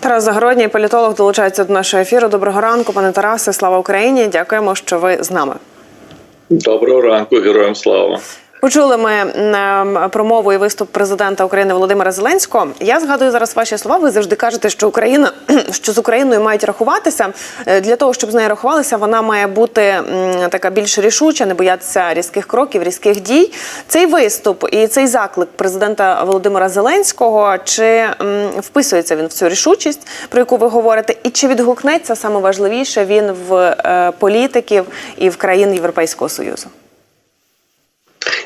Тарас Загородній, політолог, долучається до нашого ефіру. Доброго ранку, пане Тарасе. Слава Україні! Дякуємо, що ви з нами. Доброго ранку, героям слава. Почули ми м, промову і виступ президента України Володимира Зеленського. Я згадую зараз ваші слова. Ви завжди кажете, що Україна що з Україною мають рахуватися. Е, Для того щоб з нею рахувалися, вона має бути така більш рішуча, не боятися різких кроків, різких дій. Цей виступ і цей заклик президента Володимира Зеленського чи вписується він в цю рішучість, про яку ви говорите, і чи відгукнеться саме важливіше він в е, політиків і в країн Європейського союзу?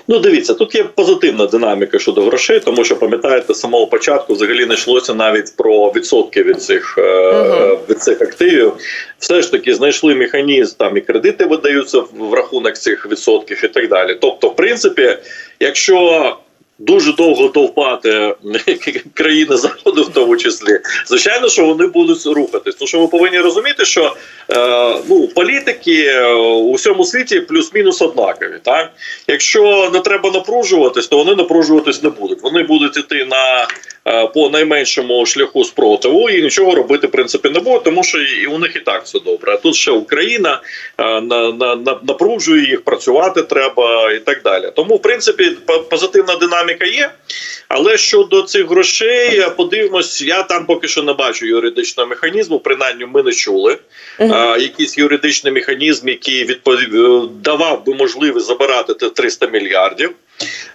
Ну, дивіться, тут є позитивна динаміка щодо грошей, тому що пам'ятаєте, з самого початку взагалі не йшлося навіть про відсотки від цих угу. від цих активів. Все ж таки знайшли механізм, там і кредити видаються в в рахунок цих відсотків і так далі. Тобто, в принципі, якщо дуже довго довбати країни заходу, в тому числі, звичайно, що вони будуть рухатись. Тому що ми повинні розуміти, що е, ну політики е, у всьому світі плюс-мінус однакові. Так, якщо не треба напружуватись, то вони напружуватись не будуть. Вони будуть іти на по найменшому шляху спротиву і нічого робити в принципі не будуть, тому що і у них і так все добре. А тут ще Україна е, на, на, на напружує їх, працювати треба і так далі. Тому, в принципі, позитивна динаміка є. Але щодо цих грошей, е, подивимось, я там поки що не бачу юридичного механізму. Принаймні, ми не чули. Е, якийсь юридичний механізм, який відповів е, давав би можливість забирати те 300 мільярдів.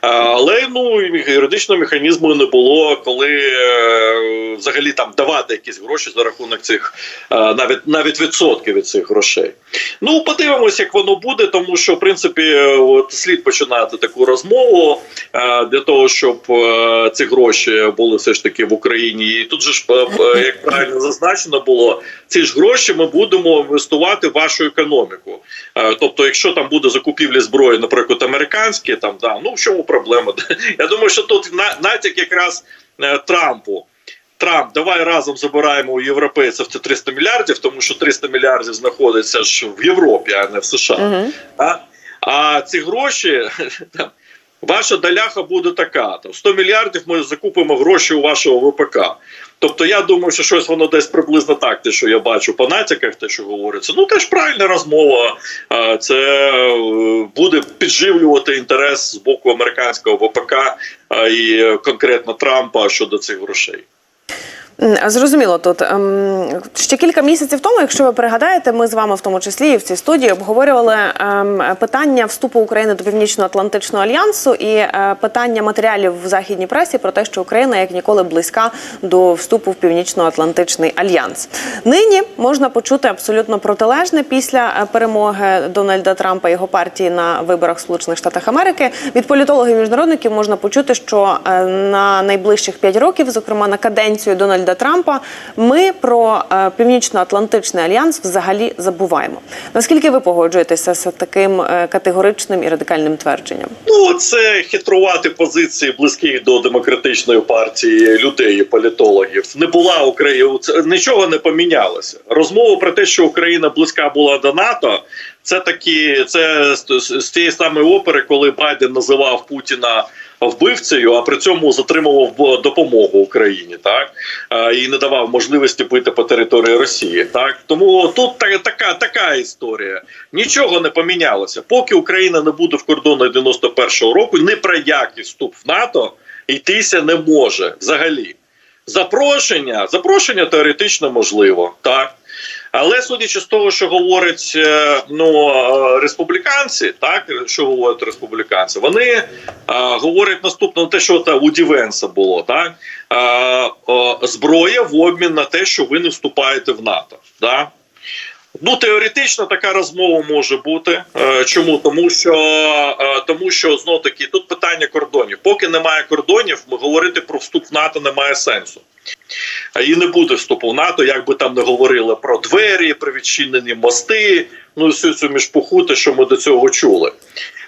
Але ну юридичного механізму не було, коли е, взагалі там давати якісь гроші за рахунок цих е, навіть навіть відсотки від цих грошей. Ну подивимось, як воно буде, тому що в принципі от слід починати таку розмову е, для того, щоб ці гроші були все ж таки в Україні. І тут же ж як правильно зазначено було, ці ж гроші ми будемо інвестувати в вашу економіку. Тобто, якщо там буде закупівлі зброї, наприклад, американські, там да ну в чому проблема? Я думаю, що тут натяк якраз е, Трампу. Трамп, давай разом забираємо у європейців ці 300 мільярдів, тому що 300 мільярдів знаходиться ж в Європі, а не в США. А, а ці гроші, там, ваша доляха буде така: там 100 мільярдів ми закупимо гроші у вашого ВПК. Тобто я думаю, що щось воно десь приблизно так, те, що я бачу по натяках, те, що говориться. Ну теж правильна розмова. Це е, буде підживлювати інтерес з боку американського ВПК і е, конкретно Трампа щодо цих грошей. Зрозуміло тут Ем, ще кілька місяців тому, якщо ви пригадаєте, ми з вами в тому числі і в цій студії обговорювали ем, питання вступу України до Північно-Атлантичного альянсу і е, питання матеріалів в західній пресі про те, що Україна як ніколи близька до вступу в Північно-Атлантичний альянс. Нині можна почути абсолютно протилежне після е, перемоги Дональда Трампа і його партії на виборах Сполучених Штатах Америки. Від політологів міжнародників можна почути, що е, на найближчих 5 років, зокрема на каденцію Дональда Трампа, ми про е, Північно-Атлантичний альянс взагалі забуваємо. Наскільки ви погоджуєтеся з таким е, категоричним і радикальним твердженням? Ну, це хитрувати позиції близьких до демократичної партії людей політологів. Не була Україна, нічого не помінялося. Розмова про те, що Україна близька була до НАТО. Це такі, це з, з- з тієї самої опери, коли Байден називав Путіна вбивцею, а при цьому затримував допомогу Україні, так і не давав можливості бити по території Росії. Так тому тут та- така така історія. Нічого не помінялося. Поки Україна не буде в кордонах 91-го року, ні про який вступ в НАТО йтися не може взагалі. Запрошення, запрошення теоретично можливо, так. Але судячи з того, що говорять е, ну е, республіканці, так що говорять республіканці, вони е, говорять наступне те, що та у Дівенса було так е, е, зброя в обмін на те, що ви не вступаєте в НАТО. Так? Ну, теоретично така розмова може бути. Е, Чому? Тому що тому що знов таки тут питання кордонів. Поки немає кордонів, ми говорити про вступ в НАТО немає сенсу. І не буде вступу в НАТО, як би там не говорили про двері, про відчинені мости, ну всю цю мішпуху, те, що ми до цього чули.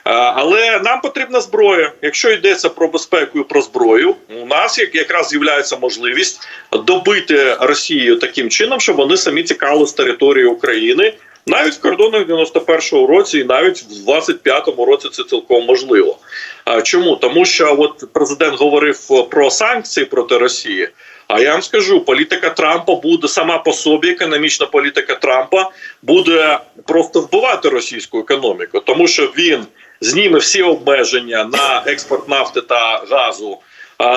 Але нам потрібна зброя. Якщо йдеться про безпеку і про зброю, у нас як- якраз з'являється можливість добити Росію таким чином, щоб вони самі тікали з території України. Навіть в кордонах 91-го році, і навіть в 25-му році це цілком можливо. Чому? Тому що от президент говорив про санкції проти Росії. А я вам скажу, політика Трампа буде сама по собі, економічна політика Трампа буде просто вбивати російську економіку, тому що він зніме всі обмеження на експорт нафти та газу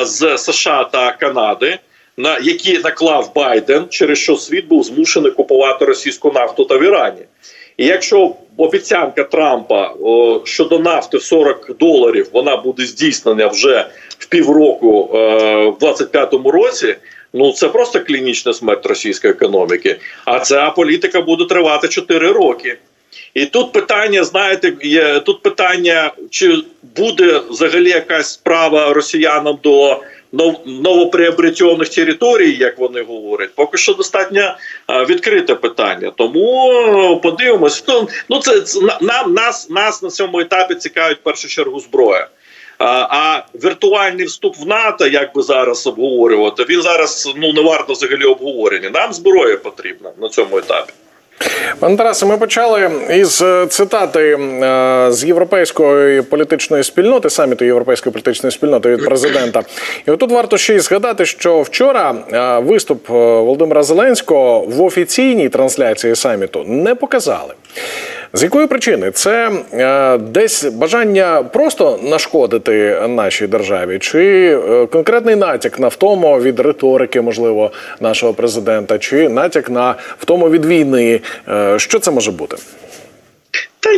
з США та Канади, на які наклав Байден, через що світ був змушений купувати російську нафту та в Ірані. І якщо обіцянка Трампа щодо нафти в 40 доларів вона буде здійснена вже в півроку е, в 25-му році. Ну це просто клінічна смерть російської економіки. А ця політика буде тривати 4 роки. І тут питання, знаєте, є тут питання, чи буде взагалі якась справа росіянам до нов- новоприобретених територій, як вони говорять, поки що достатньо відкрите питання. Тому е, подивимось. Ну, це, це на- нам нас, нас на цьому етапі цікавить в першу чергу зброя. А, а віртуальний вступ в НАТО, як би зараз обговорювати, він зараз ну не варто взагалі обговорення. Нам зброя потрібна на цьому етапі. Пане Тарасе, ми почали із е, цитати е, з європейської політичної спільноти, саміту європейської політичної спільноти від президента. І отут варто ще й згадати, що вчора е, виступ Володимира Зеленського в офіційній трансляції саміту не показали. З якої причини це е, десь бажання просто нашкодити нашій державі, чи е, конкретний натяк на втому від риторики, можливо, нашого президента, чи натяк на втому від війни? Е, що це може бути?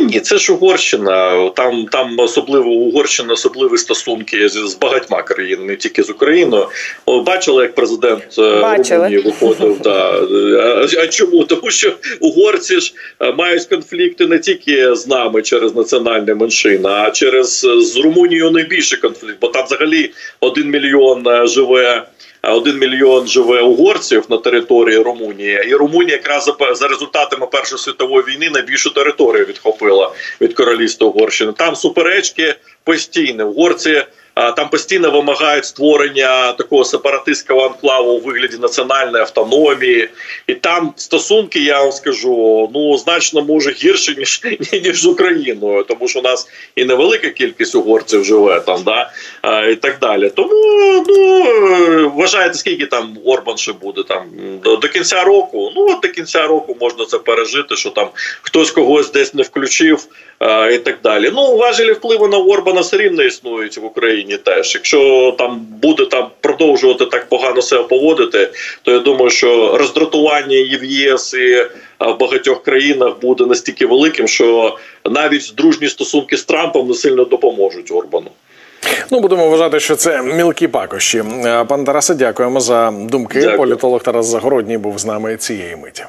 Ні, це ж Угорщина. Там там особливо Угорщина, особливі стосунки з, з багатьма країнами, не тільки з Україною. О, бачили, як президент е, Румунії виходив. Да. А, а чому? Тому що угорці ж е, мають конфлікти не тільки з нами через національні меншини, а через е, з Румунією найбільший конфлікт, бо там взагалі один мільйон живе. Один мільйон живе угорців на території Румунії, і Румунія якраз за, результатами Першої світової війни найбільшу територію відхопила від королівства Угорщини. Там суперечки постійні. Угорці там постійно вимагають створення такого сепаратистського анклаву у вигляді національної автономії, і там стосунки, я вам скажу, ну значно може гірше ніж ніж з Україною, тому що у нас і невелика кількість угорців живе там, да і так далі. Тому ну вважаєте, скільки там Орбан ще буде там до, до кінця року. Ну до кінця року можна це пережити, що там хтось когось десь не включив і так далі. Ну важелі впливу на Орбана все рівно існують в Україні теж. Якщо там буде там продовжувати так погано себе поводити, то я думаю, що роздратування і в ЄС і в багатьох країнах буде настільки великим, що навіть дружні стосунки з Трампом не сильно допоможуть Орбану. Ну будемо вважати, що це мілкі пакощі. Е, Пане Тарасе, дякуємо за думки. Дякую. Політолог Тарас Загородній був з нами цієї миті.